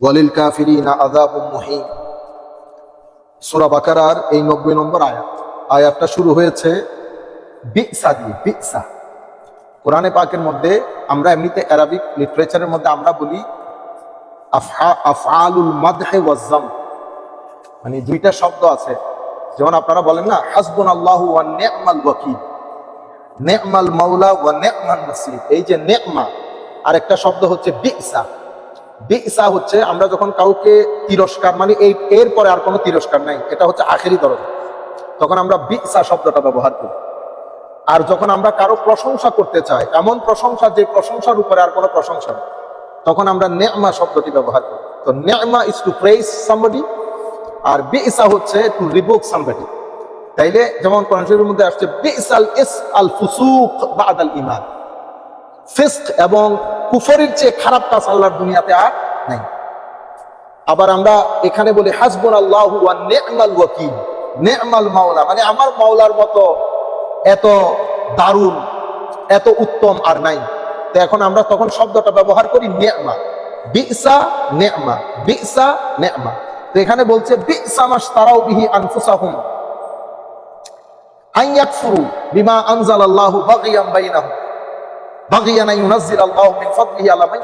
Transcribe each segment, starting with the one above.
ওয়ালিল কাফিরিনা আযাবুম মুহিন। সূরা বাকারার এই 90 নম্বর আয়াত। আয়াতটা শুরু হয়েছে, বিসা দিয়ে, বিসা। কোরআনে পাকের মধ্যে আমরা এমনিতে অ্যারাবিক লিটারেচারের মধ্যে আমরা বলি আফআ আফআলুল মাদহে ওয়াজ্জাম মানে দুইটা শব্দ আছে। যেমন আপনারা বলেন না হাসবুন আল্লাহু ওয়া নি'মাল ওয়াকিল। নেমাল মাওলা ওয়া নেমান নাসির। এই যে নেমা আর একটা শব্দ হচ্ছে বিসা। বিসা হচ্ছে আমরা যখন কাউকে তিরস্কার মানে এই এর পরে আর কোনো তিরস্কার নাই, এটা হচ্ছে আখেরি দরজা। তখন আমরা বিসা শব্দটা ব্যবহার করি। আর যখন আমরা কারও প্রশংসা করতে চাই, এমন প্রশংসা যে প্রশংসার উপরে আর কোনো প্রশংসা নেই, তখন আমরা নেমা শব্দটি ব্যবহার করি। তো নেমা ইজ টু প্রেস সামবডি আর বিসা হচ্ছে টু রিবুক সামবডি তাইলে যেমন কোরআন শরীফের মধ্যে আসছে বিসাল ইস আল ফুসুক বাদাল ইমান ফিস্ক এবং কুফরির চেয়ে খারাপ কাজ আল্লাহর দুনিয়াতে আর নাই। আবার আমরা এখানে বলি হাসবুন আল্লাহ নি'মাল মাওলা মানে আমার মাওলার মতো এত দারুণ, এত উত্তম আর নাই। তো এখন আমরা তখন শব্দটা ব্যবহার করি নেমা বিসা নেমা বিসা নেমা তো এখানে বলছে, বিসা মাস তারাও বিহি আনফুসাহুম। আন ইয়াকফুরু বিমা আনজালাল্লাহু বাগিয়ান বাইনাহুম। ইউনাজ্জিল মিন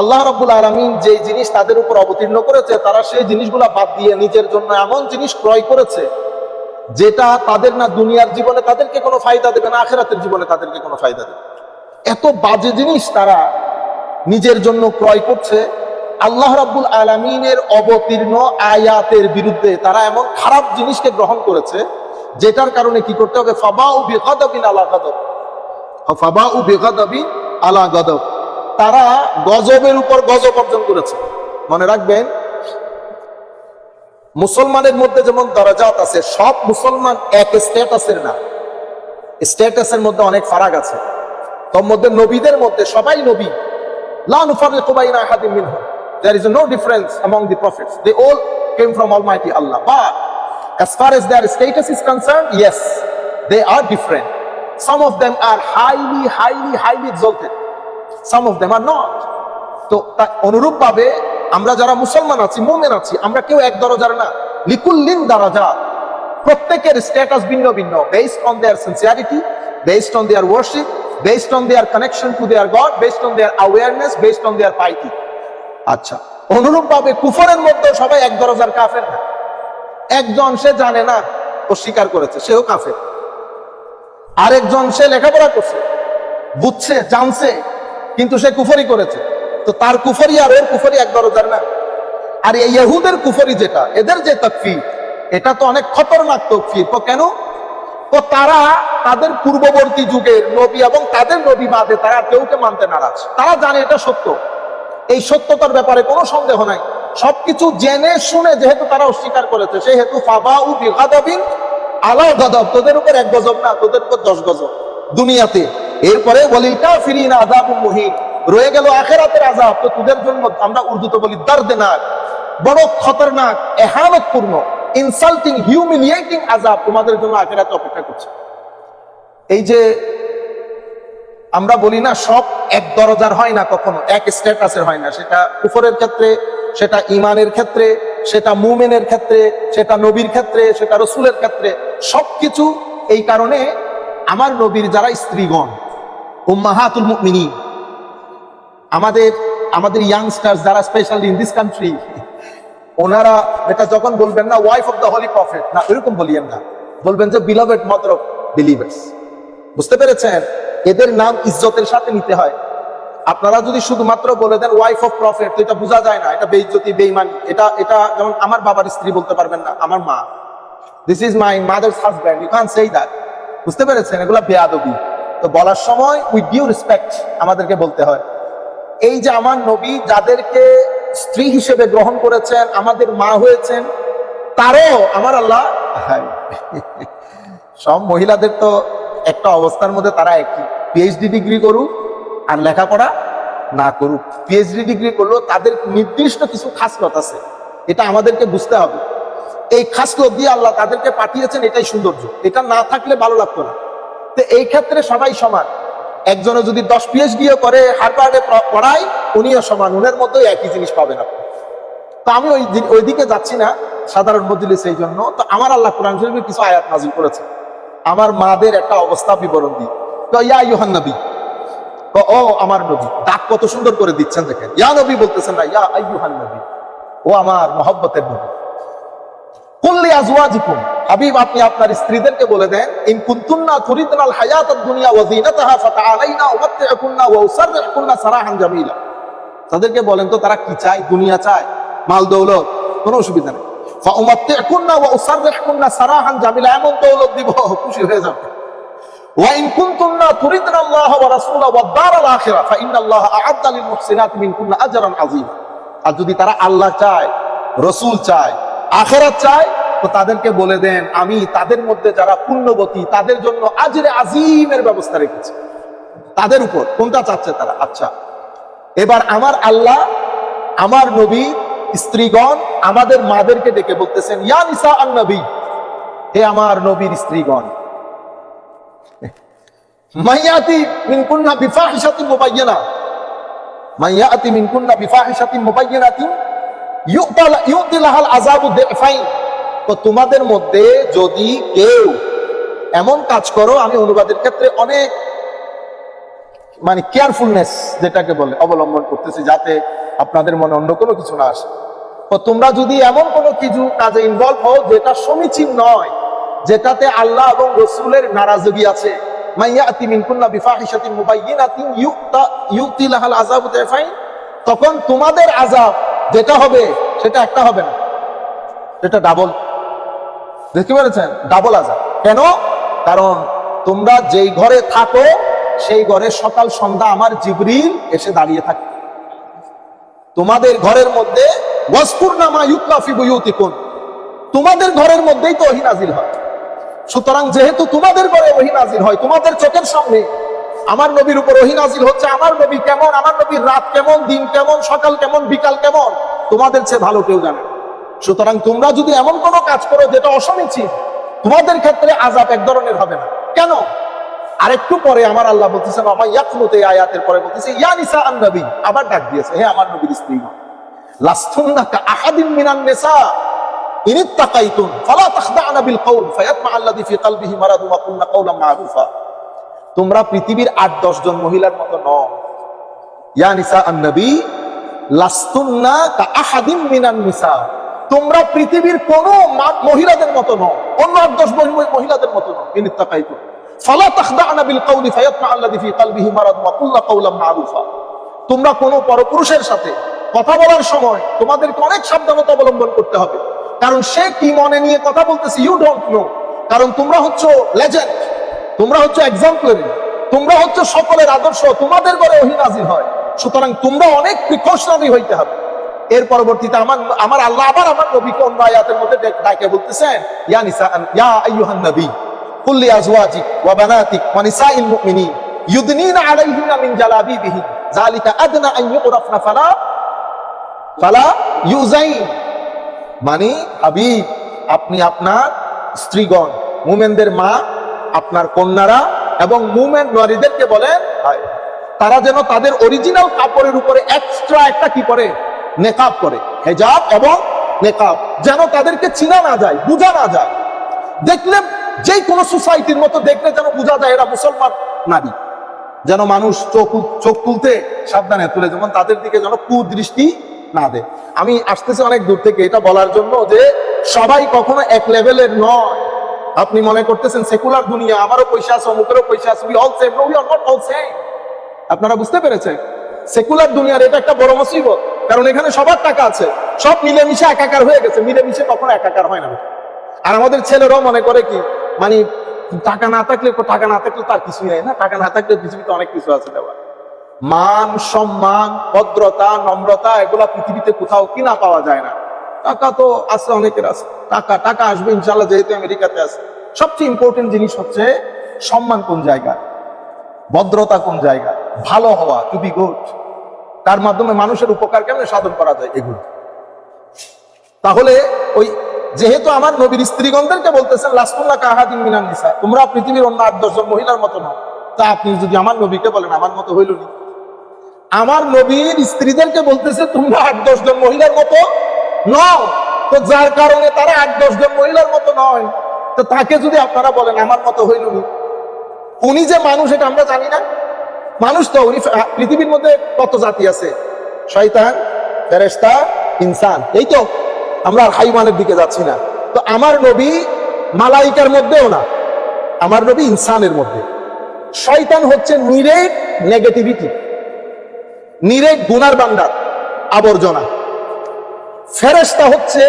আল্লাহ রাব্বুল আলমিন যে জিনিস তাদের উপর অবতীর্ণ করেছে, তারা সেই জিনিসগুলা বাদ দিয়ে নিজের জন্য এমন জিনিস ক্রয় করেছে, যেটা তাদের না দুনিয়ার জীবনে তাদেরকে কোনো ফায়দা দেবে, না আখেরাতের জীবনে তাদেরকে কোনো ফায়দা দেবে। এত বাজে জিনিস তারা নিজের জন্য ক্রয় করছে, আল্লাহ রাব্বুল আলমিনের অবতীর্ণ আয়াতের বিরুদ্ধে তারা এমন খারাপ জিনিসকে গ্রহণ করেছে, যেটার কারণে কি করতে হবে? ফাবা উ বেগাদবিন আলা গদব। আলা গদব। তারা গজবের উপর গজব অর্জন করেছে। মনে রাখবেন, মুসলমানের মধ্যে যেমন দরজাত আছে, সব মুসলমান এক স্ট্যাটাসের না। স্ট্যাটাসের মধ্যে অনেক ফারাক আছে। তোর মধ্যে নবীদের মধ্যে সবাই নবী। status is concerned, yes, they are different. Some of them are highly highly highly exalted. Some of them are not. তো অনুরূপ ভাবে আমরা যারা মুসলমান আছি, মোমেন আছি, আমরা কেউ এক দরজার না, লিকুল্লিন দারাজা। প্রত্যেকের স্ট্যাটাস ভিন্ন ভিন্ন based on their sincerity based on their worship based on their connection to their God based on their awareness based on their piety আচ্ছা অনুরূপ ভাবে কুফরের মধ্যে সবাই এক দরজার কাফের না। একজন সে জানে না, ও স্বীকার করেছে, সেও কাফের। আরেকজন সে লেখাপড়া করছে, বুঝছে, জানছে, কিন্তু সে কুফরি করেছে। তো তার কুফরি আর ওর কুফরি এক দরজার না। আর এই ইহুদের কুফরি যেটা, এদের যে তকফির, এটা তো অনেক খতরনাক তকফির। তো কেন? তো তারা তাদের পূর্ববর্তী যুগের নবী এবং তাদের নবী বাদে তারা কেউকে মানতে নারাজ। তারা জানে এটা সত্য। এই সত্যতার ব্যাপারে কোনো সন্দেহ নাই। সবকিছু জেনে শুনে যেহেতু তারা অস্বীকার করেছে, সেহেতু ফাবা উ আলা গজব তোদের উপর এক গজব না, তোদের উপর দশ গজব। দুনিয়াতে। এরপরে বলিলকা ফিরিন আজাব মুহিন। রয়ে গেল আখেরাতের আজাব তো তোদের জন্য আমরা উর্দুতে বলি দর্দনাক। বড় খতরনাক, এহানতপূর্ণ ইনসাল্টিং হিউমিলিয়েটিং আজাব তোমাদের জন্য আখেরাতে অপেক্ষা করছে। এই যে আমরা বলি না, সব এক দরজার হয় না কখনো, এক স্ট্যাটাসের হয় না। সেটা উপরের ক্ষেত্রে, সেটা ইমানের ক্ষেত্রে সেটা মুমেনের ক্ষেত্রে, সেটা নবীর ক্ষেত্রে, সেটা রসুলের ক্ষেত্রে, সবকিছু এই কারণে আমার নবীর যারা স্ত্রীগণ, উম্মাহাতুল মুমিনী আমাদের আমাদের ইয়াংস্টার যারা স্পেশালি ইন দিস কান্ট্রি ওনারা, এটা যখন বলবেন না wife of the holy prophet না ওইরকম বলিয়েন না, বলবেন যে বিলভেড অফ বিলিভার্স বুঝতে পেরেছেন? এদের নাম ইজ্জতের সাথে নিতে হয়। আপনারা যদি শুধুমাত্র বলে দেন ওয়াইফ অফ প্রফেট তো এটা বোঝা যায় না। এটা বেইজ্জতি বেইমানি এটা এটা যেমন আমার বাবার স্ত্রী বলতে পারবেন না, আমার মা। This is my mother's husband you can say that বুঝতে পেরেছেন? এগুলো বেয়াদবি। তো বলার সময় উইথ ডিউ রেসপেক্ট আমাদেরকে বলতে হয়। এই যে আমার নবী যাদেরকে স্ত্রী হিসেবে গ্রহণ করেছেন, আমাদের মা হয়েছেন, তারও আমার আল্লাহ সব মহিলাদের তো একটা অবস্থার মধ্যে তারা একই। পিএইচডি ডিগ্রি করুক আর লেখাপড়া না করুক। পিএইচডি ডিগ্রি করলেও তাদের নির্দিষ্ট কিছু খাসলত আছে। এটা আমাদেরকে বুঝতে হবে। এই খাসলত দিয়ে আল্লাহ তাদেরকে পাঠিয়েছেন, এটাই সৌন্দর্য। এটা না থাকলে ভালো লাগতো না। তো এই ক্ষেত্রে সবাই সমান। একজনে যদি দশ পিএইচডিও করে হারবার্ডে পড়ায়, উনিও সমান। উনের মধ্যেই একই জিনিস পাবেন আপনি। তো আমি ওই দিন- ওই দিকে যাচ্ছি না, সাধারণ মজলিস এই জন্য। তো আমার আল্লাহ কোরআন শরীফের কিছু আয়াত নাজিল করেছে আমার মাদের একটা অবস্থা বিবরণ দিই। তো ইয়া ইউহান নবী তো ও আমার নবী, ডাক কত সুন্দর করে দিচ্ছেন দেখেন। ইয়া নবী বলতেছেন না, ইয়া আইয়ুহান নবী, ও আমার মহব্বতের নবী। কুল্লি আজওয়াজিকুম, হাবিব, আপনি আপনার স্ত্রীদেরকে বলে দেন, ইন কুনতুন্না তুরিদনাল হায়াতাদ দুনিয়া ওয়া যিনাতাহা ফাতাআলাইনা উমাত্তিউকুন্না ওয়া উসাররিহুকুন্না সারাহান জামিলা। তাদেরকে বলেন তো, তারা কি চায়? দুনিয়া চায়? মাল, দৌলত? কোনো অসুবিধা নেই। ফাউমাত্তিউকুন্না ওয়া উসাররিহুকুন্না সারাহান জামিলা, এমন দৌলত দিব, খুশি হয়ে যাবে। وإن كنتن تردن الله ورسوله والدار الآخرة فإن الله أعد للمحسنات منكن أجرا عظيما আর যদি তারা আল্লাহ চায়, রসুল চায়, আখেরাত চায়, তো তাদেরকে বলে দেন, আমি তাদের মধ্যে যারা পুণ্যবতী তাদের জন্য আজরে আজিমের ব্যবস্থা রেখেছি। তাদের উপর কোনটা চাচ্ছে তারা? আচ্ছা এবার আমার আল্লাহ, আমার নবী, স্ত্রীগণ আমাদের মাদেরকে ডেকে বলতেছেন, ইয়া নিসা আন নবী হে আমার নবীর স্ত্রীগণ মাইয়াতি মিন কুন্না বিফাহিশাতিন মুবায়্যানা মাইয়াতি মিন কুন্না বিফাহিশাতিন মুবায়্যানাতিন ইউতাল ইউতিলাহাল আযাবু দিফাইন। তো তোমাদের মধ্যে যদি কেউ এমন কাজ করো, আমি অনুবাদের ক্ষেত্রে অনেক মানে কেয়ারফুলনেস যেটাকে বলে, অবলম্বন করতেছি যাতে আপনাদের মনে অন্য কোনো কিছু না আসে। তো তোমরা যদি এমন কোনো কিছু কাজে ইনভলভ হও যেটা সমীচীন নয় যেটাতে আল্লাহ এবং রসুলের নারাজগি আছে। তখন তোমাদের আযাব যেটা হবে, সেটা একটা হবে না। সেটা ডাবল দেখতে পেরেছেন? ডাবল আজাব কেন? কারণ তোমরা যেই ঘরে থাকো, সেই ঘরে সকাল সন্ধ্যা আমার জিবরিল এসে দাঁড়িয়ে থাকে। তোমাদের ঘরের মধ্যে তোমাদের ঘরের মধ্যেই তো ওহী নাজিল হয়। সুতরাং যেহেতু তোমাদের ঘরে ওহী নাজিল হয়, তোমাদের চোখের সামনে আমার নবীর উপর ওহী নাজিল হচ্ছে, আমার নবী কেমন, আমার নবীর রাত কেমন, দিন কেমন, সকাল কেমন, বিকাল কেমন, তোমাদের চেয়ে ভালো কেউ জানে সুতরাং তোমরা যদি এমন কোনো কাজ করো যেটা অসমীচীন তোমাদের ক্ষেত্রে আজাব এক ধরনের হবে না। কেন? আরেকটু পরে আমার আল্লাহ বলতেছেন আমার ইয়াকনুতে এই আয়াতের পরে বলতেছে, ইয়া নিসা আবার ডাক দিয়েছে, হে আমার নবীর স্ত্রী লাস্তুন্না আহাদিন মিনান তোমরা পৃথিবীর জন মহিলার মতো নিসা তোমরা পৃথিবীর কোন মহিলাদের মতো নও। অন্য আট, দশ মহি- মহিলাদের মতো নও। তোমরা কোনো পরপুরুষের সাথে কথা বলার সময় তোমাদেরকে অনেক সাবধানতা অবলম্বন করতে হবে। কারণ সে কি মনে নিয়ে কথা বলতেছে? ইউ ডোন্ট নো কারণ তোমরা হচ্ছে লেজেন্ড তোমরা হচ্ছে এক্সাম্পলারি তোমরা হচ্ছে সকলের আদর্শ। তোমাদের ঘরে ওহি নাজির হয়। সুতরাং তোমরা অনেক প্রিকশনারি হইতে হবে। এর পরবর্তীতে আমার আমার আল্লাহ আবার আমার নবীকে অন্য আয়াতের মধ্যে ডাকে বলতেছেন, ইয়া নিসা ইয়া আইয়ুহান নবী কুল লিআজওয়াজিক ওয়া বানাতিক ওয়া নিসাইল মুমিনিন, ইউদনিনা আলাইহিন্না মিন জালাবিবিহিন যালিকা আদনা আন ইউরাফনা ফালা ফালা ইউজাইন মানে হাবিব, আপনি আপনার স্ত্রীগণ, মুমেনদের মা, আপনার কন্যারা এবং মুমেন নারীদেরকে বলেন তারা যেন তাদের অরিজিনাল কাপড়ের উপরে এক্সট্রা একটা কি করে? নেকাব করে। হেজাব এবং নেকাব। যেন তাদেরকে চিনা না যায়, বোঝা না যায়। দেখলে যে কোনো সোসাইটির মতো দেখলে যেন বোঝা যায় এরা মুসলমান নারী। যেন মানুষ চোখ চোখ তুলতে সাবধানে তুলে, যেমন তাদের দিকে যেন কুদৃষ্টি না দেয় আমি আসতেছি অনেক দূর থেকে, এটা বলার জন্য যে সবাই কখনো এক লেভেলের নয়। আপনি মনে করতেছেন সেকুলার দুনিয়া, আমারও পয়সা আছে, অমুকেরও পয়সা আছে আপনারা বুঝতে পেরেছেন? সেকুলার দুনিয়ার এটা একটা বড় মুসিবত, কারণ এখানে সবার টাকা আছে, সব মিলেমিশে একাকার হয়ে গেছে, মিলেমিশে কখনো একাকার হয় না। আর আমাদের ছেলেরাও মনে করে কি মানে টাকা না থাকলে, টাকা না থাকলে তার কিছুই নাই না, টাকা না থাকলে পৃথিবীতে অনেক কিছু আছে দেওয়া মান, সম্মান, ভদ্রতা, নম্রতা, এগুলা পৃথিবীতে কোথাও কিনা পাওয়া যায় না। টাকা তো আছে, অনেকের আছে। টাকা টাকা আসবে ইনশাল্লাহ যেহেতু আমেরিকাতে আছে। সবচেয়ে ইম্পর্টেন্ট জিনিস হচ্ছে সম্মান কোন জায়গায় ভদ্রতা কোন জায়গায় ভালো হওয়া টু বি গুড তার মাধ্যমে মানুষের উপকার কেমন সাধন করা যায়? এগুলো। তাহলে ওই, যেহেতু আমার নবীর স্ত্রীগণদেরকে বলতেছেন লাসকুল্লাহ কাহাদিন মিনান নিসা। তোমরা পৃথিবীর অন্য আট দশজন মহিলার মতো নও। তা আপনি যদি আমার নবীকে বলেন, আমার মতো হইল নি। আমার নবীর স্ত্রীদেরকে বলতেছে, তোমরা আট, দশ জন মহিলার মতো নও। তো যার কারণে তারা আট, দশ জন মহিলার মতো নয়। তো তাকে যদি আপনারা বলেন, আমার মতো হইল উনি যে মানুষ, এটা আমরা জানি না। মানুষ তো, উনি পৃথিবীর মধ্যে কত জাতি আছে? শয়তান ফেরেস্তা ইনসান। এই তো, আমরা আর হাইমানের দিকে যাচ্ছি না। তো আমার নবী মালাইকার মধ্যেও না, আমার নবী ইনসানের মধ্যে। শয়তান হচ্ছে নিরেট নেগেটিভিটি। নিরেট গুনার বান্দার আবর্জনা। ফেরেস্তা হচ্ছে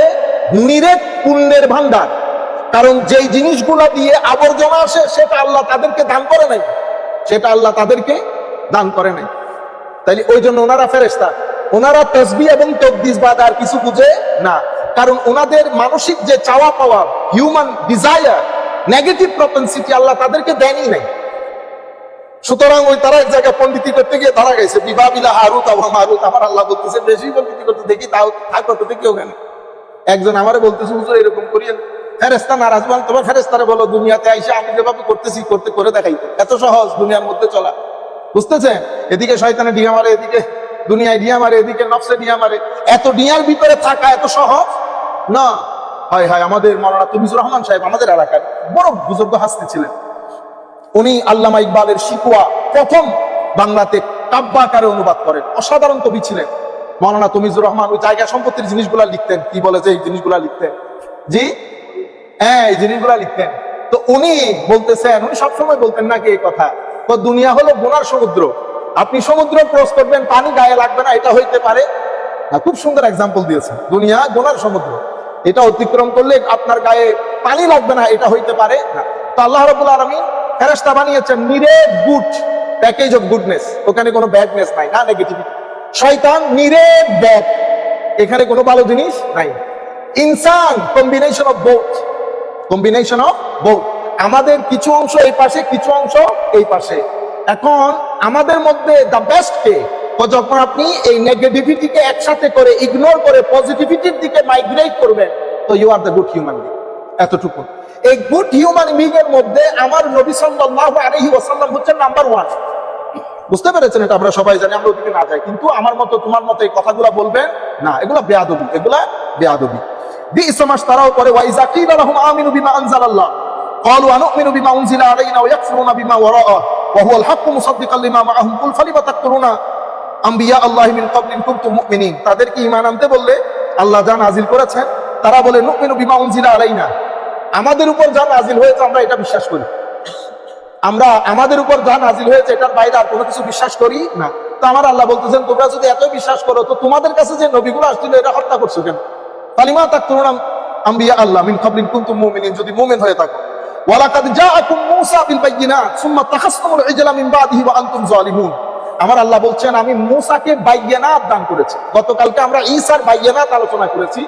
নিরেট পুণ্যের ভান্ডার। কারণ যেই জিনিসগুলা দিয়ে আবর্জনা আসে, সেটা আল্লাহ তাদেরকে দান করে নাই। সেটা আল্লাহ তাদেরকে দান করে নাই। তাইলে ওই জন্য ওনারা ফেরেস্তা ওনারা তসবি এবং তকদিস বাদ আর কিছু বুঝে না। কারণ ওনাদের মানসিক যে চাওয়া পাওয়া হিউম্যান ডিজায়ার নেগেটিভ প্রপেন্সিটি আল্লাহ তাদেরকে দেনই নাই। সুতরাং ওই তারা এক জায়গায় পন্ডিতি করতে গিয়ে ধরা গেছে বিবাহ বিলা হারুত আবার মারুত, আমার আল্লাহ বলতেছে, বেশি পন্ডিতি করতে দেখি তাও থাকো তো দেখি ওখানে একজন আমারে বলতেছে, হুজুর, এরকম করিয়েন। ফেরেস্তা নারাজ, বল, তোমার ফেরেস্তারে বলো, দুনিয়াতে আইসা আমি যেভাবে করতেছি, করতে করে দেখাই। এত সহজ দুনিয়ার মধ্যে চলা। বুঝতেছে এদিকে শয়তানে ডিয়া মারে, এদিকে দুনিয়ায় ডিয়া মারে, এদিকে নফসে ডিয়া মারে। এত ডিয়ার ভিতরে থাকা এত সহজ? না। হয় হয়, আমাদের মৌলানা তমিজুর রহমান সাহেব আমাদের এলাকার বড় বুজুর্গ হাসতে ছিলেন। উনি আল্লামা ইকবালের শিকুয়া প্রথম বাংলাতে কাব্যাকারে অনুবাদ করেন। অসাধারণ কবি ছিলেন। মৌলানা তমিজুর রহমান ওই জায়গা সম্পত্তির জিনিসগুলা লিখতেন। কি বলে যে এই জিনিসগুলা লিখতেন? জি? হ্যাঁ এই জিনিসগুলা লিখতেন। তো উনি বলতেছেন, উনি সবসময় বলতেন নাকি এই কথা? তো দুনিয়া হলো বোনার সমুদ্র। আপনি সমুদ্র ক্রস করবেন, পানি গায়ে লাগবে না, এটা হইতে পারে। খুব সুন্দর এক্সাম্পল দিয়েছেন। দুনিয়া গোনার সমুদ্র। এটা অতিক্রম করলে আপনার গায়ে পানি লাগবে না, এটা হইতে পারে। তো আল্লাহ রবুল আলমী ফেরেস্তা বানিয়েছেন নিরে গুড প্যাকেজ অফ গুডনেস ওখানে কোনো ব্যাডনেস নাই, না নেগেটিভিটি শয়তান নিরে ব্যাড এখানে কোনো ভালো জিনিস নাই। ইনসান combination of both combination of both আমাদের কিছু অংশ এই পাশে, কিছু অংশ এই পাশে। এখন আমাদের মধ্যে দ্য বেস্ট কে? যখন আপনি এই নেগেটিভিটিকে একসাথে করে ইগনোর করে পজিটিভিটির দিকে মাইগ্রেট করবেন, তো you are the good human এতটুকু। এই গুড হিউম্যান বিং এর মধ্যে আমার নবী সাল্লাল্লাহু আলাইহি ওয়াসাল্লাম হচ্ছেন নাম্বার ওয়ান বুঝতে পেরেছেন এটা আমরা সবাই জানি আমরা ওদিকে না যাই কিন্তু আমার মতো তোমার মতো এই কথাগুলো বলবেন না এগুলা বেয়াদবি এগুলা বেয়াদবি বিইসা মাশতারাও করে ওয়াইজা কিলা লাহুম আমিনু বিমা আনজালাল্লাহ قالوا أنؤمن بما أنزل علينا ويكفرون بما وراءه وهو الحق مصدقا لما معهم قل فلم تكفرون আম্বিয়া আল্লাহ মিন ক্বাবলিন কুনতুম মুমিনিন তাদেরকে ঈমান আনতে বললে আল্লাহ যা নাজিল করেছেন তারা বলে নুমিনু বিমা উনজিলা আলাইনা আমাদের উপর যা নাজিল হয়েছে আমরা এটা বিশ্বাস করি। আমরা আমাদের উপর যা নাজিল হয়েছে এটার বাইরে আর কোনো কিছু বিশ্বাস করি না। তো আমার আল্লাহ বলতেছেন, তোমরা যদি এত বিশ্বাস করো, তো তোমাদের কাছে যে নবীগুলো আসছিল এটা হত্যা করছ কেন? তালিমা তাক করুন আম্বিয়া আল্লাহ মিন ক্বাবলিন কুনতুম মুমিনিন, যদি মুমিন হয়ে থাকো। ওয়ালাকাদ জাআকুম মূসা বিল বায়িনাত সুম্মা তাখাসসামুল মিন বাদিহি ওয়া আনতুম আমার আল্লাহ বলছেন, আমি বাইয়ানাত দান করেছি। গতকালকে আমরা ঈসার বাইয়ানাত আলোচনা করেছি।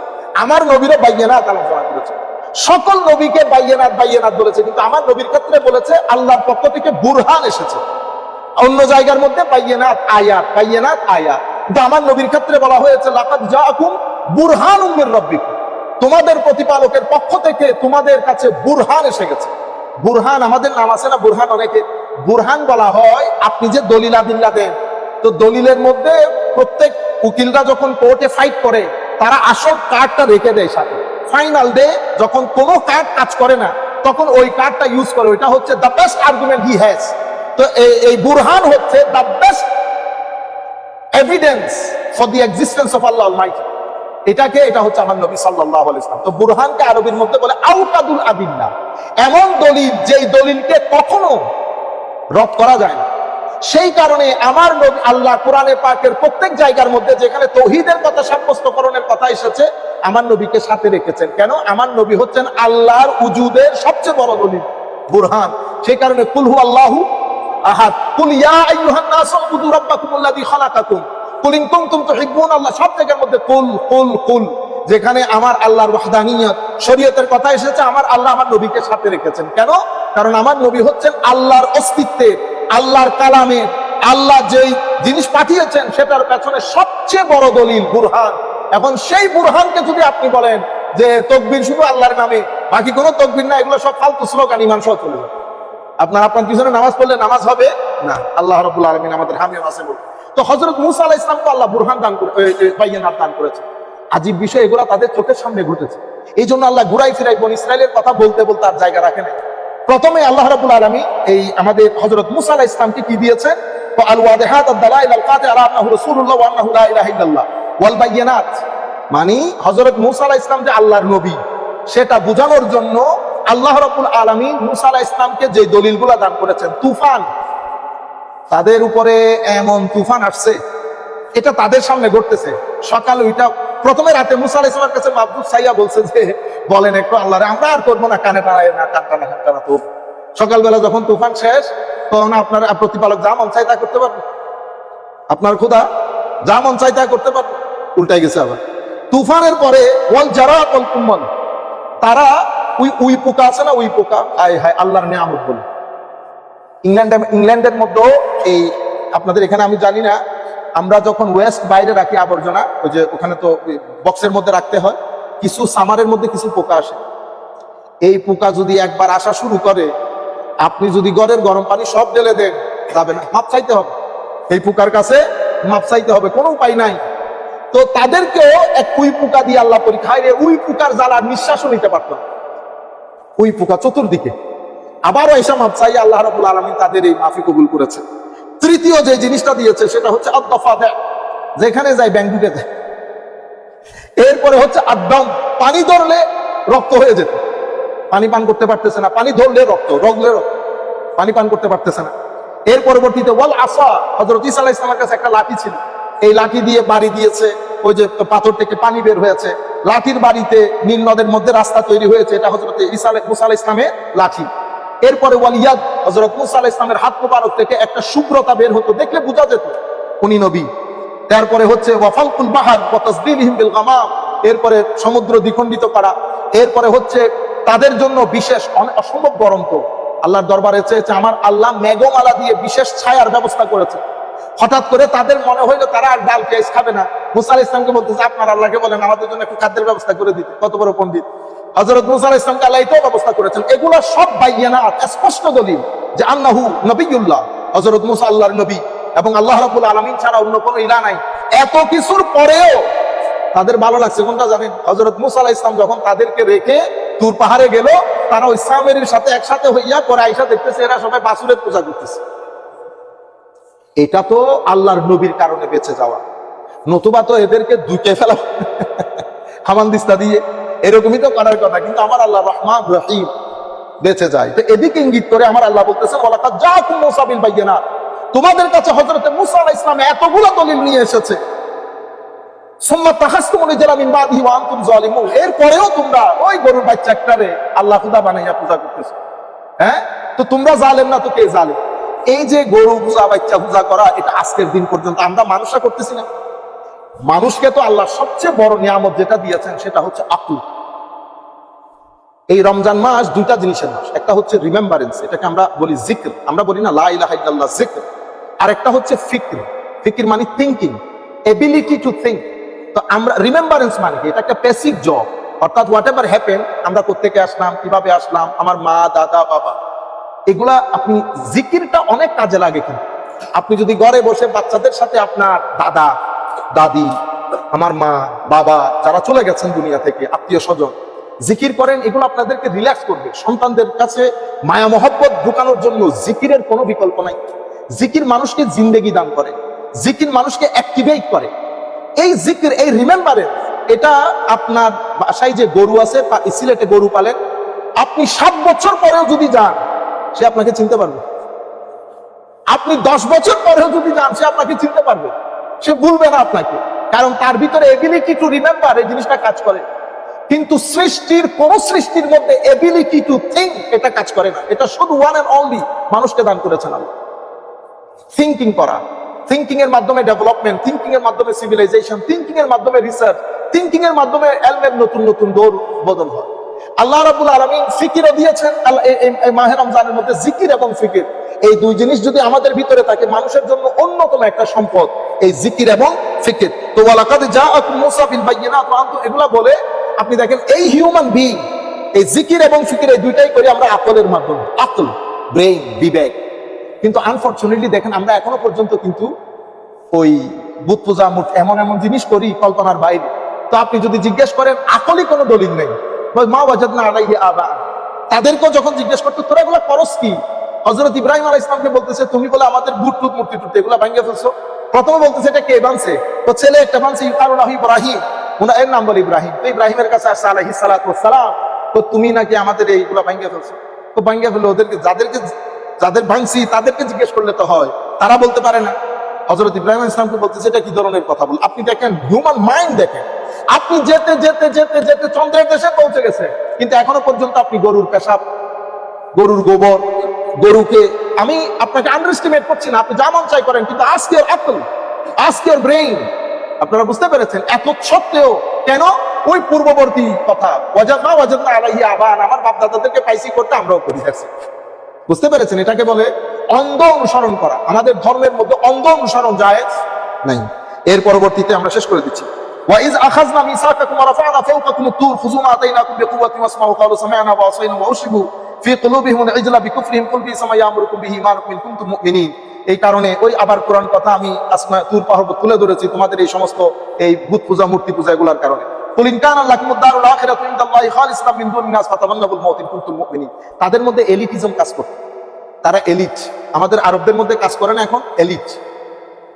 আমার নবীরও বাইয়ানাত আলোচনা করেছি। সকল নবীকে বাইয়ানাত বাইয়ানাত বলেছে। কিন্তু আমার নবীর ক্ষেত্রে বলেছে, আল্লাহর পক্ষ থেকে বুরহান এসেছে। অন্য জায়গার মধ্যে বাইয়ানাত, আয়াত বাইয়ানাত, আয়াত। কিন্তু আমার নবীর ক্ষেত্রে বলা হয়েছে, লাকাদ জাআকুম বুরহান উম্মির রাব্বিকুম। তোমাদের প্রতিপালকের পক্ষ থেকে তোমাদের কাছে বুরহান এসে গেছে। বুরহান আমাদের নাম আছে না? বুরহান অনেকে। বুরহান বলা হয়, আপনি যে দলিল আদিল্লা দেন, তো দলিলের মধ্যে প্রত্যেক উকিলরা যখন কোর্টে ফাইট করে, তারা আসল কার্ডটা রেখে দেয় সাথে। ফাইনাল ডে যখন কোনো কার্ড কাজ করে না, তখন ওই কার্ডটা ইউজ করে। ওইটা হচ্ছে the best argument he has তো এই বুরহান হচ্ছে the best evidence for the existence of Allah almighty এটাকে, এটা হচ্ছে আমার নবী আলাইহি ইসলাম তো বুরহানকে আরবির মধ্যে বলে আউতাদুল আদিল্লা। এমন দলিল যেই দলিলকে কখনো রদ করা যায় না। সেই কারণে আমার নবী আল্লাহ কোরআনে পাকের প্রত্যেক জায়গার মধ্যে যেখানে তৌহিদের কথা সাব্যস্তকরণের কথা এসেছে, আমার নবীকে সাথে রেখেছেন। কেন? আমার নবী হচ্ছেন আল্লাহর উজুদের সবচেয়ে বড় দলিল, বুরহান। সেই কারণে কুলহু আল্লাহু আহাদ। কুল ইয়া আইয়ুহান নাস উবুদু রাব্বাকুমুল্লাযী খালাকাকুম। কুল কুনতুম তুহিব্বুন আল্লাহ। সব জায়গার মধ্যে কুল কুল কুল। যেখানে আমার আল্লাহর ওয়াহদানিয়ত, শরীয়তের কথা এসেছে, আমার আল্লাহ আমার নবীকে সাথে রেখেছেন। কেন? কারণ আমার নবী হচ্ছেন আল্লাহর অস্তিত্বের আল্লাহর কালামের আল্লাহ যেই জিনিস পাঠিয়েছেন, সেটার পেছনে সবচেয়ে বড় দলিল বুরহান। এখন সেই বুরহানকে যদি আপনি বলেন যে তকবির শুধু আল্লাহর নামে, বাকি কোনো তকবির না, এগুলো সব ফালতু স্লোগান ইমান সহ চলে যাবে। আপনার আপনার পিছনে নামাজ পড়লে নামাজ হবে? না, আল্লাহ রবুল আলমিন আমাদের হামিয়া আছে বলে তো হজরত মুসা আলাহ ইসলামকে আল্লাহ বুরহান দান করে বাইয়ানার দান করেছে। আজীব বিষয়, এগুলা তাদের চোখের সামনে ঘটেছে। এই জন্য আল্লাহ ঘুরাই ফিরাই বন ইসরায়েলের কথা বলতে বলতে আর জায়গা রাখে নাই। প্রথমে আল্লাহ রাবুল আলমী এই আমাদের হজরত মুসা আলাহ ইসলামকে কি দিয়েছেন? মানে হজরত মুসা আলাহ ইসলাম যে আল্লাহর নবী, সেটা বোঝানোর জন্য আল্লাহ রাব্বুল আলামিন মুসা আলাহ ইসলামকে যে দলিলগুলো দান করেছেন, তুফান। তাদের উপরে এমন তুফান আসছে, এটা তাদের সামনে ঘটতেছে। সকাল ওইটা প্রথমে রাতে মুসা আলাহ ইসলামের কাছে মাহবুদ সাইয়া বলছে যে বলেন একটু আল্লাহ আমরা আর করব না, কানে টানায় না, কান টানা কান টানা তো সকালবেলা যখন তুফান শেষ, তখন আপনার প্রতিপালক যা মন চাই তা করতে পারবে। আপনার খোদা যা মন চাই তা করতে পারবে। উল্টাই গেছে আবার। তুফানের পরে, ওয়াল যারা ওয়াল কুম্মল তারা ওই উই পোকা আছে না উই পোকা? আয় হায়, আল্লাহর নিয়ামত বলে। ইংল্যান্ডে, ইংল্যান্ডের মধ্যেও এই আপনাদের এখানে আমি জানি না, আমরা যখন ওয়েস্ট বাইরে রাখি আবর্জনা, ওই যে ওখানে তো বক্সের মধ্যে রাখতে হয় কিছু সামারের মধ্যে কিছু পোকা আসে। এই পোকা যদি একবার আসা শুরু করে, আপনি যদি ঘরের গরম পানি সব ঢেলে দেন, যাবে না। মাপ চাইতে হবে। এই পোকার কাছে মাপ চাইতে হবে। কোনো উপায় নাই। তো তাদেরকেও এক উই পোকা দিয়ে আল্লাহ পরীক্ষায় উই পোকার জ্বালা নিঃশ্বাসও নিতে পারতো না। উই পোকা চতুর্দিকে। আবারও এসা মাপ চাই আল্লাহ রাবুল আলমী তাদের এই মাফি কবুল করেছে। তৃতীয় যে জিনিসটা দিয়েছে, সেটা হচ্ছে আদফা দেয়। যেখানে যায়, ব্যাংক ঢুকে দেয়। এরপরে হচ্ছে আদম পানি ধরলে রক্ত হয়ে যেত। পানি পান করতে পারতেছে না, পানি ধরলে রক্ত, রগলে রক্ত। পানি পান করতে পারতেছে না। এর পরবর্তীতে ওয়াল আসা হজরত ইসা আলাহ ইসলামের কাছে একটা লাঠি ছিল। এই লাঠি দিয়ে বাড়ি দিয়েছে, ওই যে পাথর থেকে পানি বের হয়েছে। লাঠির বাড়িতে নীল নদের মধ্যে রাস্তা তৈরি হয়েছে, এটা হজরত ইসা আলাহ ইসলামের লাঠি। এরপরে ওয়ালিয়াদ হজরত মুসা আলাহ ইসলামের হাত মোবারক থেকে একটা শুভ্রতা বের হতো, দেখলে বোঝা যেত উনি নবী। তারপরে হচ্ছে ওয়াফালকুল বাহার ওয়াতাসদিলহিম বিল গামাম, এরপরে সমুদ্র দ্বিখণ্ডিত করা, এরপরে হচ্ছে তাদের জন্য বিশেষ অসম্ভব গরম তো। আল্লাহর দরবারে চেয়েছে আমার আল্লাহ মেঘমালা দিয়ে বিশেষ ছায়ার ব্যবস্থা করেছে। হঠাৎ করে তাদের মনে হইল তারা আর ডাল পেঁয়াজ খাবে না। মুসা আলাহ ইসলামকে বলতেছে, আপনার আল্লাহকে বলেন, আমাদের জন্য একটু খাদ্যের ব্যবস্থা করে দিতে। কত বড় পন্ডিত হজরত মুসা ইসলামকে আল্লাহ এটাও ব্যবস্থা করেছেন। এগুলো সব বাইয়ানাত, স্পষ্ট দলিল যে আন্নাহু নবীউল্লাহ হজরত মুসা আল্লাহর নবী। এবং আল্লাহ রাবুল আলমিন ছাড়া অন্য কোনো ইলা নাই। এত কিছুর পরেও তাদের ভালো লাগছে। কোনটা জানেন? হজরত মুসা আলাহ ইসলাম যখন তাদেরকে রেখে তুর পাহাড়ে গেল, তারা ওই সামের সাথে একসাথে হইয়া করে আইসা দেখতেছে, এরা সবাই বাসুরের পূজা করতেছে। এটা তো আল্লাহর নবীর কারণে বেঁচে যাওয়া। নতুবা তো এদেরকে দুইকে ফেলা হামানদিস্তা দিয়ে। এরকমই তো করার কথা, কিন্তু আমার আল্লাহ রহমান রহিম বেঁচে যায়। তো এদিকে ইঙ্গিত করে আমার আল্লাহ বলতেছে বলা যা কুম মুসাবিল বাইয়ানা তোমাদের কাছে হজরতে মুসা ইসলাম এতগুলো দলিল নিয়ে এসেছে। তোমরা ওই গরুর হ্যাঁ? এই যে আজকের দিন পর্যন্ত আমরা মানুষরা করতেছি না। মানুষকে তো আল্লাহ সবচেয়ে বড় নিয়ামত যেটা দিয়েছেন, সেটা হচ্ছে আকল। এই রমজান মাস দুইটা জিনিসের মাস। একটা হচ্ছে রিমেম্বারেন্স এটাকে আমরা বলি জিক্র আমরা বলি না লা ইলাহা ইল্লাল্লাহ জিক্র আর একটা হচ্ছে ফিক্র। ফিকির মানে থিঙ্কিং এবিলিটি টু থিঙ্ক তো আমরা রিমেম্বারেন্স মানে কি? এটা একটা প্যাসিভ জব অর্থাৎ হোয়াট এভার হ্যাপেন আমরা কোথেকে আসলাম, কীভাবে আসলাম, আমার মা, দাদা, বাবা। এগুলা আপনি জিকিরটা অনেক কাজে লাগে কিন্তু। আপনি যদি ঘরে বসে বাচ্চাদের সাথে আপনার দাদা, দাদি, আমার মা, বাবা, যারা চলে গেছেন দুনিয়া থেকে আত্মীয় স্বজন জিকির করেন, এগুলো আপনাদেরকে রিল্যাক্স করবে। সন্তানদের কাছে মায়া মহব্বত ঢুকানোর জন্য জিকিরের কোনো বিকল্প নাই। জিকির মানুষকে জিন্দেগি দান করে, জিকির মানুষকে অ্যাক্টিভেট করে। এই জিকির, এই রিমেম্বারেন্স এটা আপনার বাসায় যে গরু আছে সিলেটে গরু পালেন, আপনি সাত বছর পরেও যদি যান, সে আপনাকে চিনতে পারবে। আপনি দশ বছর পরেও যদি যান, সে আপনাকে চিনতে পারবে। সে ভুলবে না আপনাকে। কারণ তার ভিতরে এবিলিটি টু রিমেম্বার এই জিনিসটা কাজ করে। কিন্তু সৃষ্টির, কোন সৃষ্টির মধ্যে এবিলিটি টু থিঙ্ক এটা কাজ করে না। এটা শুধু ওয়ান এন্ড অনলি মানুষকে দান করেছেন আল্লাহ। থিঙ্কিং করা। থিঙ্কিং এর মাধ্যমে ডেভেলপমেন্ট থিঙ্কিং এর মাধ্যমে সিভিলাইজেশন থিঙ্কিং এর মাধ্যমে রিসার্চ থিঙ্কিং এর মাধ্যমে এলমের নতুন নতুন দৌড় বদল হয়। আল্লাহ রাবুল আলমিন ফিকিরও দিয়েছেন আল্লাহ এই- এই- এই মাহে রমজানের মধ্যে জিকির এবং ফিকির। এই দুই জিনিস যদি আমাদের ভিতরে থাকে, মানুষের জন্য অন্যতম একটা সম্পদ, এই জিকির এবং ফিকির। তো ওয়ালাকাদ যা মুসা বিল বাইয়িনাত, ওয়া আনতুম এগুলা বলে, আপনি দেখেন এই হিউম্যান বিং এই জিকির এবং ফিকির এই দুইটাই করি আমরা আকলের মাধ্যমে। আকল ব্রেইন বিবেক। কিন্তু আনফর্চুনেটলি দেখেন, আমরা এখনও পর্যন্ত কিন্তু ওই বুধ পূজা এমন এমন জিনিস করি কল্পনার বাইরে। তো আপনি যদি জিজ্ঞেস করেন আকলই কোনো দলিল নেই। মা বাজাদ না আলাইহি আবা তাদেরকেও যখন জিজ্ঞেস করতো, তোরা এগুলো করস কি? হজরত ইব্রাহিম আলাহ ইসলামকে বলতেছে, তুমি বলে আমাদের বুট টুট, মূর্তি টুট, এগুলো ভাঙ্গে ফেলছো? প্রথমে বলতেছে, এটা কে বানছে? তো ছেলে একটা বানছে ইউকারুল ইব্রাহিম। উনা এর নাম বলে ইব্রাহিম। তো ইব্রাহিমের কাছে আসছে আলাইহি সালাম। তো তুমি নাকি আমাদের এইগুলো ভাঙ্গে ফেলছো? তো ভাঙ্গে ফেলো ওদেরকে, যাদেরকে যাদের ভাঙছি তাদেরকে জিজ্ঞেস করলে তো হয়, তারা বলতে পারে না। হজরত ইব্রাহিম ইসলামকে বলতেছে, এটা কি ধরনের কথা? বল আপনি দেখেন হিউম্যান মাইন্ড দেখেন। আপনি যেতে যেতে যেতে যেতে চন্দ্রের দেশে পৌঁছে গেছে। কিন্তু এখনও পর্যন্ত আপনি গরুর পেশাব, গরুর গোবর, গরুকে, আমি আপনাকে আন্ডারস্টিমেট করছি না, আপনি যা মন চাই করেন, কিন্তু আজকে আকল আজকের ব্রেইন আপনারা বুঝতে পেরেছেন, এত সত্ত্বেও কেন? ওই পূর্ববর্তী কথা ওয়াজাদ না ওয়াজাদ না আলাইহি আবান আমার বাপ দাদাদেরকে পাইসি করতে আমরাও করি বুঝতে পেরেছেন এটাকে বলে অন্ধ অনুসরণ করা আমাদের ধর্মের মধ্যে অন্ধ অনুসরণ জায়েজ নাই এর পরবর্তীতে আমরা শেষ করে দিচ্ছি وإذ أخذنا ميثاقكم ورفعنا فوقكم الطور خذوا ما آتيناكم بقوة واسمعوا قالوا سمعنا وعصينا وأشربوا في قلوبهم العجل بكفرهم قل بئس ما يأمركم به إيمانكم إن كنتم مؤمنين এই কারণে ওই আবার কোরআন কথা আমি আসমা তুর পাহাড় তুলে ধরেছি তোমাদের এই সমস্ত এই ভূত পূজা মূর্তি পূজা এগুলোর কারণে তাদের মধ্যে এলিটিজম কাজ করত তারা এলিট আমাদের আরবদের মধ্যে কাজ করে না এখন? এলিট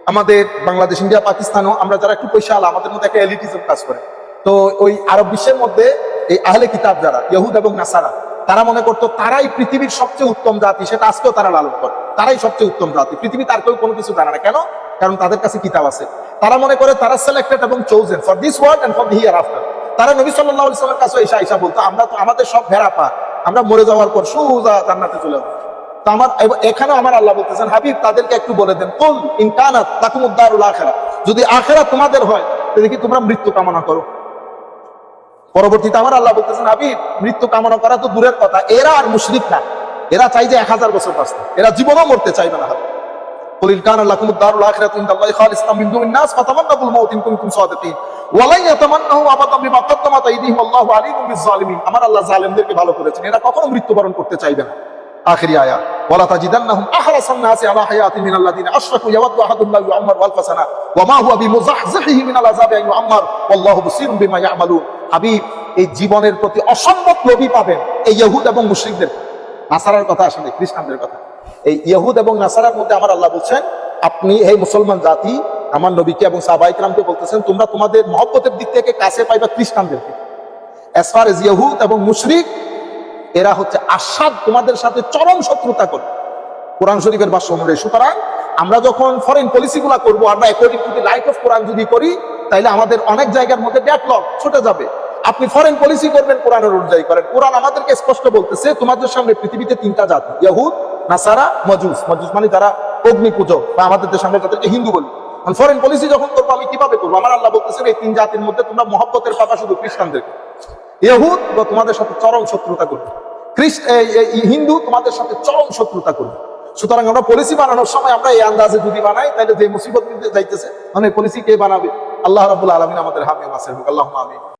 আমাদের বাংলাদেশ, ইন্ডিয়া, পাকিস্তানও আমরা যারা একটু পয়সা আলা আমাদের মধ্যে একটা এলিটিজম কাজ করে। তো ওই আরব বিশ্বের মধ্যে এই আহলে কিতাব যারা ইহুদ এবং নাসারা তারা মনে করতো তারাই পৃথিবীর সবচেয়ে উত্তম জাতি, সেটা আজকেও তারা লালন করে। তারাই সবচেয়ে উত্তম জাতি। পৃথিবী তার কেউ কোনো কিছু জানে না। কেন? কারণ তাদের কাছে কিতাব আছে। তারা মনে করে তারা সিলেক্টেড এবং chosen for this world and for hereafter তারা নবী সাল্লাহ ইসলামের কাছে এসা এসা বলতো, আমরা তো, আমাদের সব ভেড়া পা আমরা মরে যাওয়ার পর সুজা জান্নাতে চলে যাব। তো আমার এখানেও আমার আল্লাহ বলতেছেন, হাবিব, তাদেরকে একটু বলে দেন, কুল ইনকানাত তাকুমুদ্দারুল আখেরা যদি আখেরা তোমাদের হয়, তো দেখি তোমরা মৃত্যু কামনা করো। পরবর্তীতে আমার আল্লাহ বলতেছেন হাবিব মৃত্যু কামনা করা তো দূরের কথা এরা আর মুশরিক না এরা চাই যে এক হাজার বছর বাঁচতে এরা জীবনও মরতে চাইবে না হাবিব قل إن كان لكم الدار الآخرة عند الله خالصة من دون الناس فتمنوا الموت إن كنتم صادقين ولن يتمنوا أبدا بما قدمت أيديهم والله عليم بالظالمين আমার আল্লাহ জালেমদেরকে ভালো করেছেন এরা কখনো মৃত্যুবরণ করতে চাইবে না আখেরি আয়া ولا تجدنهم احرص الناس على حياه من الذين اشركوا يود احدهم لا يعمر والف سنه وما هو بمزحزحه من العذاب ان يعمر والله بصير بما يعملون হাবিব এই জীবনের প্রতি অসম্ভব লোভী পাবেন এই ইহুদ এবং মুশরিকদের নাসারার কথা আসলে খ্রিস্টানদের কথা এই ইহুদ এবং নাসারার মধ্যে আমার আল্লাহ বলছেন আপনি এই মুসলমান জাতি আমার নবীকে এবং সাবাইকরামকে বলতেছেন তোমরা তোমাদের মহব্বতের দিক থেকে কাছে পাইবা খ্রিস্টানদেরকে অ্যাজ ফার এজ ইহুদ এবং মুশরিক এরা হচ্ছে আস্বাদ তোমাদের সাথে চরম শত্রুতা করে কোরআন শরীফের ভাষ্য অনুযায়ী, সুতরাং আমরা যখন ফরেন পলিসি গুলা করব, আমরা লাইট অফ কোরআন যদি করি, তাইলে আমাদের অনেক জায়গার মধ্যে ব্যাকলগ ছুটে যাবে। আপনি ফরেন পলিসি করবেন, কোরআনের অনুযায়ী করেন। কোরআন আমাদেরকে স্পষ্ট বলতেছে, তোমাদের সামনে পৃথিবীতে তিনটা জাতি, ইয়াহুদ, নাসারা, মজুস। মজুস মানে যারা অগ্নি পূজক, বা আমাদের দেশে আমরা তাদেরকে হিন্দু বলি। ফরেন পলিসি যখন করব, আমি কীভাবে করব? আমার আল্লাহ বলতেছেন, এই তিন জাতির মধ্যে তোমরা মহব্বতের পাবা শুধু খ্রিস্টানদেরকে। ইহুদ তোমাদের সাথে চরম শত্রুতা করবে। খ্রিস্ট হিন্দু তোমাদের সাথে চরম শত্রুতা করবে। সুতরাং আমরা পলিসি বানানোর সময় আমরা এই আন্দাজে যদি বানাই তাহলে যে মুসিবত যাইতেছে মানে পলিসি কে বানাবে? আল্লাহ রাবুল আলমিন আমাদের হামিয়া নাসের হোক আল্লাহ আমিন।